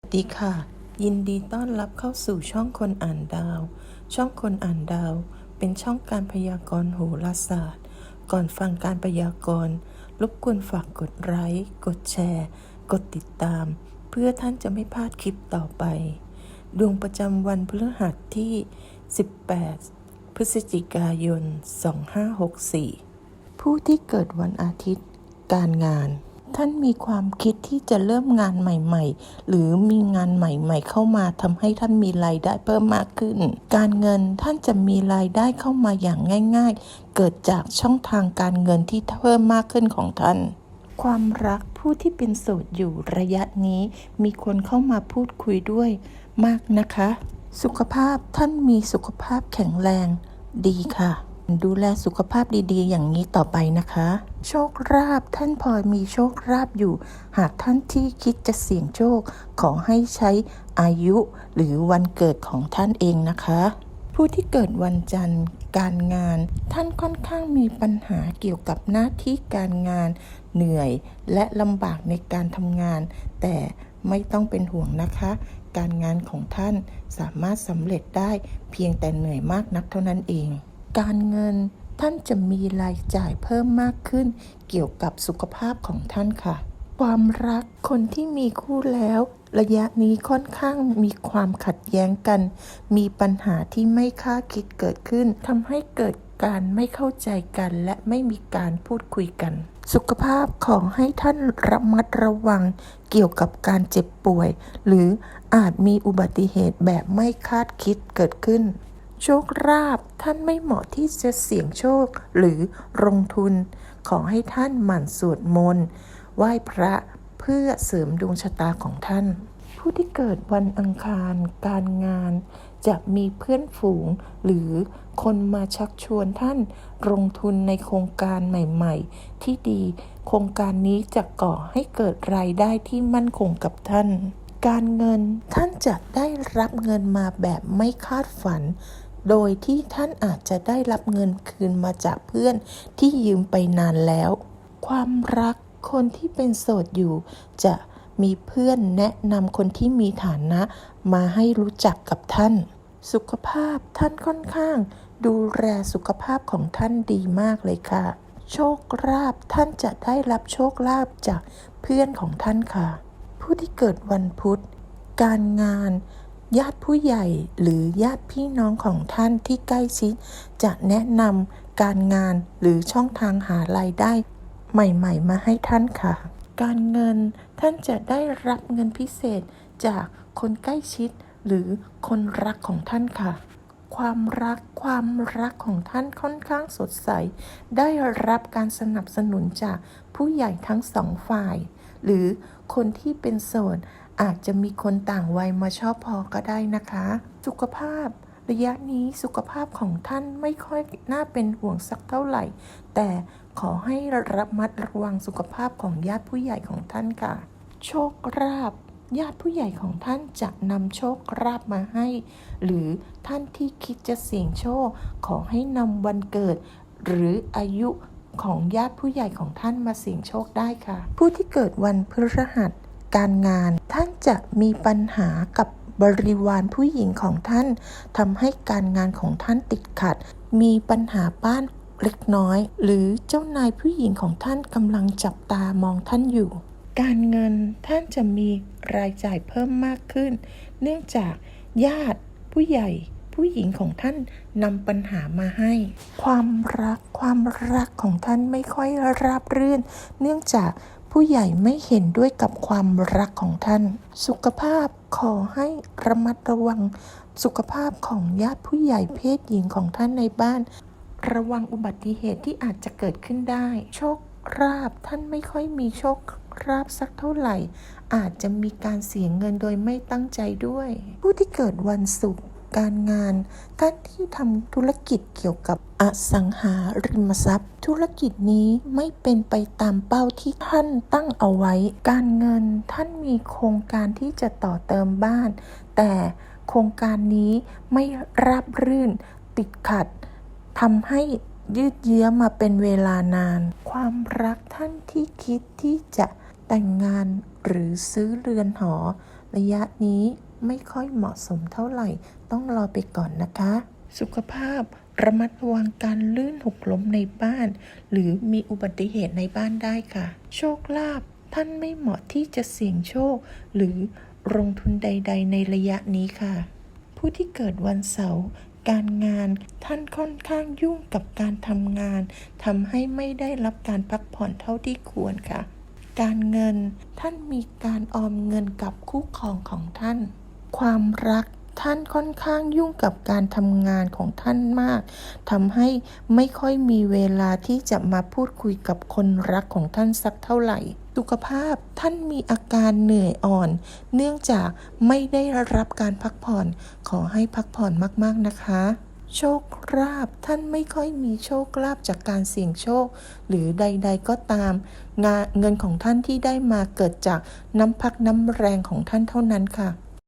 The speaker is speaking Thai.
สวัสดีค่ะ ยินดีต้อนรับเข้าสู่ช่องคนอ่านดาว ช่องคนอ่านดาว เป็นช่องการพยากรณ์โหราศาสตร์ ก่อนฟังการพยากรณ์รบกวนฝากกดไลค์กดแชร์ กดติดตาม เพื่อท่านจะไม่พลาดคลิปต่อไป ดวงประจำวันพฤหัสที่ 18 พฤศจิกายน 2564 ผู้ที่เกิดวันอาทิตย์ การงาน ท่านมีความคิดที่จะเริ่มงานใหม่ ๆ หรือมีงานใหม่ ๆ เข้ามาทำให้ท่านมีรายได้เพิ่มมากขึ้น การเงินท่านจะมีรายได้เข้ามาอย่างง่าย ๆ เกิดจากช่องทางการเงินที่เพิ่มมากขึ้นของท่าน ความรักผู้ที่เป็นโสดอยู่ระยะนี้ มีคนเข้ามาพูดคุยด้วยมากนะคะ สุขภาพท่านมีสุขภาพแข็งแรงดีค่ะ ดูแลสุขภาพดีๆ อย่างนี้ต่อไปนะคะ โชคลาภท่านพอมีโชคลาภอยู่ หากท่านที่คิดจะเสี่ยงโชค ขอให้ใช้อายุหรือวันเกิดของท่านเองนะคะ ผู้ที่เกิดวันจันทร์ การงาน ท่านค่อนข้างมีปัญหาเกี่ยวกับหน้าที่การงาน เหนื่อยและลำบากในการทำงาน แต่ไม่ต้องเป็นห่วงนะคะ การงานของท่านสามารถสำเร็จได้เพียงแต่เหนื่อยมากนักเท่านั้นเอง การเงินท่านจะมีรายจ่ายเพิ่มมากขึ้น เกี่ยวกับสุขภาพของท่านค่ะ ความรักคนที่มีคู่แล้ว ระยะนี้ค่อนข้างมีความขัดแย้งกัน มีปัญหาที่ไม่คาดคิดเกิดขึ้นทำให้เกิดการไม่เข้าใจกันและไม่มีการพูดคุยกัน สุขภาพขอให้ท่านระมัดระวังเกี่ยวกับการเจ็บป่วย หรืออาจมีอุบัติเหตุแบบไม่คาดคิดเกิดขึ้น โชคลาภท่านไม่เหมาะที่จะเสี่ยงโชคหรือลงทุน ขอให้ท่านหมั่นสวดมนต์ไหว้พระเพื่อเสริมดวงชะตาของท่าน ผู้ที่เกิดวันอังคาร การงาน จะมีเพื่อนฝูงหรือคนมาชักชวนท่านลงทุนในโครงการใหม่ๆ ที่ดี โครงการนี้จะก่อให้เกิดรายได้ที่มั่นคงกับท่านการเงินท่านจะได้รับเงินมาแบบไม่คาดฝัน โดยที่ท่านอาจจะได้รับเงินคืนมาจากเพื่อนที่ยืมไปนานแล้ว ความรักคนที่เป็นโสดอยู่ จะมีเพื่อนแนะนำคนที่มีฐานะมาให้รู้จักกับท่าน สุขภาพท่านค่อนข้าง ดูแลสุขภาพของท่านดีมากเลยค่ะ โชคลาภท่านจะได้รับโชคลาภจากเพื่อนของท่านค่ะ ผู้ที่เกิดวันพุธ การงาน ญาติผู้ใหญ่หรือญาติพี่น้องของท่านที่ใกล้ชิด จะแนะนำการงานหรือช่องทางหารายได้ ใหม่ๆ มาให้ท่านค่ะ การเงินท่านจะได้รับเงินพิเศษจากคนใกล้ชิด หรือคนรักของท่านค่ะ ความรักความรักของท่านค่อนข้างสดใส ได้รับการสนับสนุนจากผู้ใหญ่ทั้งสองฝ่าย หรือคนที่เป็นโสด อาจจะมีคนต่างวัยมาชอบพอก็ได้นะคะ สุขภาพ ระยะนี้สุขภาพของท่านไม่ค่อยน่าเป็นห่วงสักเท่าไหร่ แต่ขอให้ระมัดระวังสุขภาพของญาติผู้ใหญ่ของท่านค่ะ โชคลาภญาติผู้ใหญ่ของท่านจะนำโชคลาภมาให้ หรือท่านที่คิดจะเสี่ยงโชค ขอให้นำวันเกิด หรืออายุของญาติผู้ใหญ่ของท่านมาเสี่ยงโชคได้ค่ะ ผู้ที่เกิดวันพฤหัส การงาน ท่านจะมีปัญหากับบริวารผู้หญิงของท่านทำให้การงานของท่านติดขัด มีปัญหาบ้านเล็กน้อย หรือเจ้านายผู้หญิงของท่านกำลังจับตามองท่านอยู่ การเงินท่านจะมีรายจ่ายเพิ่มมากขึ้น เนื่องจากญาติผู้ใหญ่ผู้หญิงของท่านนำปัญหามาให้ ความรักความรักของท่านไม่ค่อยราบรื่น เนื่องจาก ผู้ใหญ่ไม่เห็นด้วยกับความรักของท่าน สุขภาพขอให้ระมัดระวังสุขภาพของญาติผู้ใหญ่เพศหญิงของท่านในบ้าน ระวังอุบัติเหตุที่อาจจะเกิดขึ้นได้ โชคราบท่านไม่ค่อยมีโชคราบสักเท่าไหร่ อาจจะมีการเสียเงินโดยไม่ตั้งใจด้วย ผู้ที่เกิดวันศุกร์ การงาน ท่านที่ทำธุรกิจเกี่ยวกับอสังหาริมทรัพย์ ธุรกิจนี้ไม่เป็นไปตามเป้าที่ท่านตั้งเอาไว้ การเงินท่านมีโครงการที่จะต่อเติมบ้าน แต่โครงการนี้ไม่ราบรื่นติดขัดทำให้ยืดเยื้อมาเป็นเวลานาน ความรักท่านที่คิดที่จะแต่งงานหรือซื้อเรือนหอ ระยะนี้ ไม่ค่อยเหมาะสมเท่าไหร่ ต้องรอไปก่อนนะคะ สุขภาพระมัดระวังการลื่นหกล้มในบ้าน หรือมีอุบัติเหตุในบ้านได้ค่ะ โชคลาภท่านไม่เหมาะที่จะเสี่ยงโชค หรือลงทุนใด ๆ ในระยะนี้ค่ะ ผู้ที่เกิดวันเสาร์การงานท่านค่อนข้างยุ่งกับการทำงานทำให้ไม่ได้รับการพักผ่อนเท่าที่ควรค่ะ การเงินท่านมีการออมเงินกับคู่ครองของท่าน ความรักท่านค่อนข้างยุ่งกับการทำงานของท่านมากทำให้ไม่ค่อยมีเวลาที่จะมาพูดคุยกับคนรักของท่านสักเท่าไหร่ สุขภาพท่านมีอาการเหนื่อยอ่อน เนื่องจากไม่ได้รับการพักผ่อน ขอให้พักผ่อนมากๆนะคะโชคลาภท่านไม่ค่อยมีโชคลาภจากการเสี่ยงโชค หรือใด ๆ ก็ตามงานเงินของท่านที่ได้มาเกิดจากน้ำพักน้ำแรงของท่านเท่านั้นค่ะ